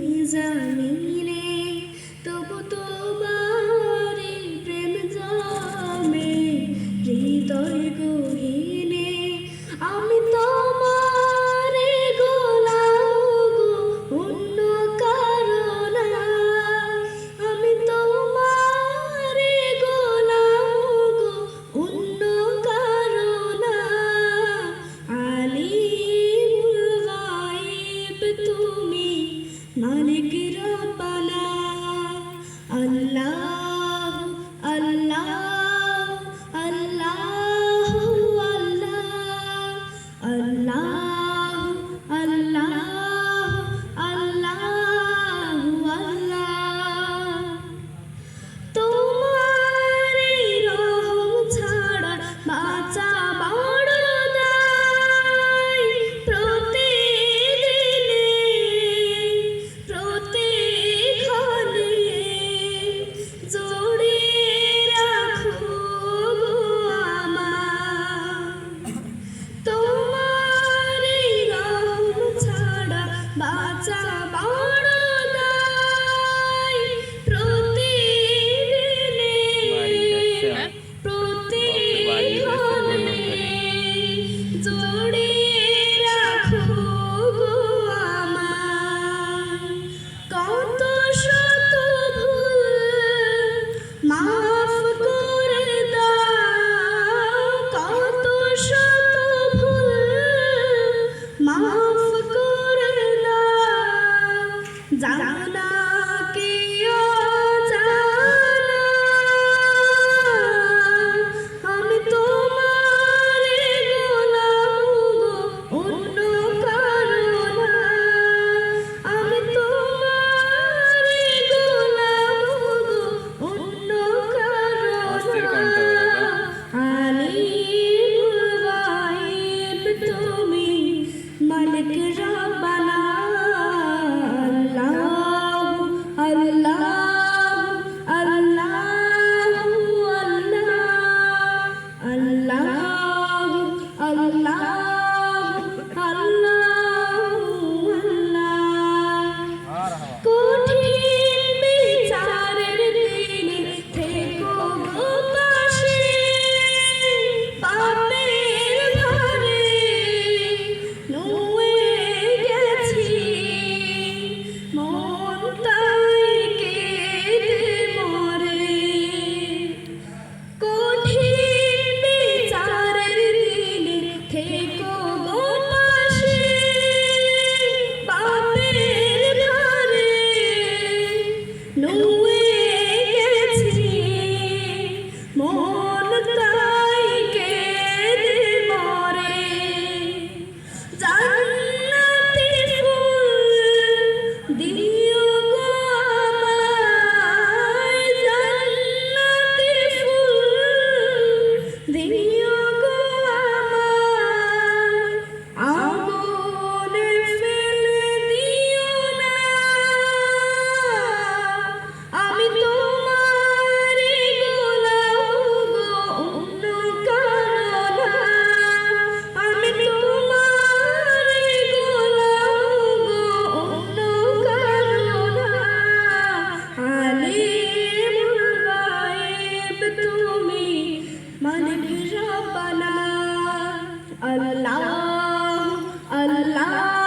你走了，你。জানা কেউ জানা আমি তোমার গোলাম গো অন্য কারণ। আমি তোমার গোলাম গো অন্য কারণ। আলী তুমি মালিক রা Mutta. Allah.